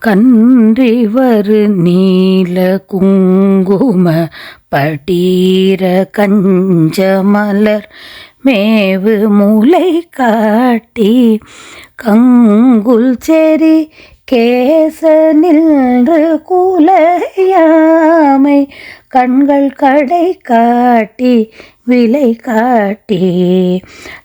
கன்றிவரு நீல குங்கும படீர கஞ்சமலர் மேவு மூளை காட்டி கங்குல் செறி கேச நின்று குலையாமை கண்கள் கடை காட்டி விலை காட்டி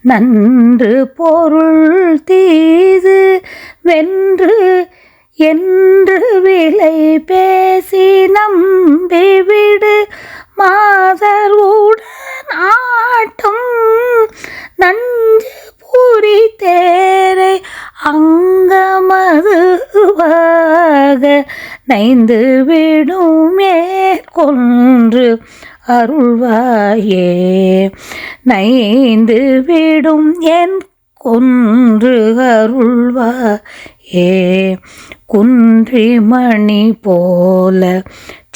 நன்று பொருள் தீது வென்று என்று விலை பேசி நம்பி விடு. மாதர் உடன் ஆட்டும் நஞ்சு பூரி தேரை அங்கமதுவாக நைந்து விடும் மேற்கொன்று அருள்வாயே. நைந்து விடும் என் கொன்று அருள் குன்றி குன்றிமணி போல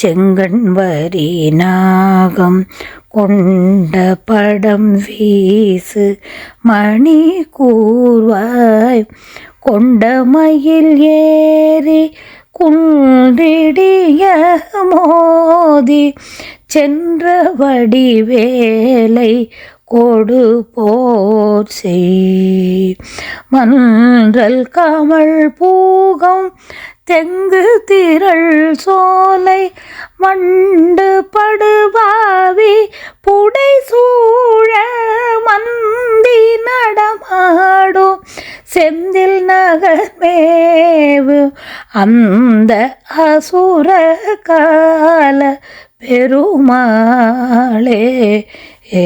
செங்கண் வரி நாகம் கொண்ட படம் வீசு மணி கூர்வாய் கொண்ட மயில் ஏறி குன்றிடிய மோதி சென்ற வடிவேலை கொடு போர் செய். மன்றல் கமல் பூகம் தெங்கு திரள் சோலை மண்டு படுபாவி புடை சூழ மந்தி நடமாடும் செந்தில் நகர்மேவு அந்த அசுர கால பெருமாளே. ஏ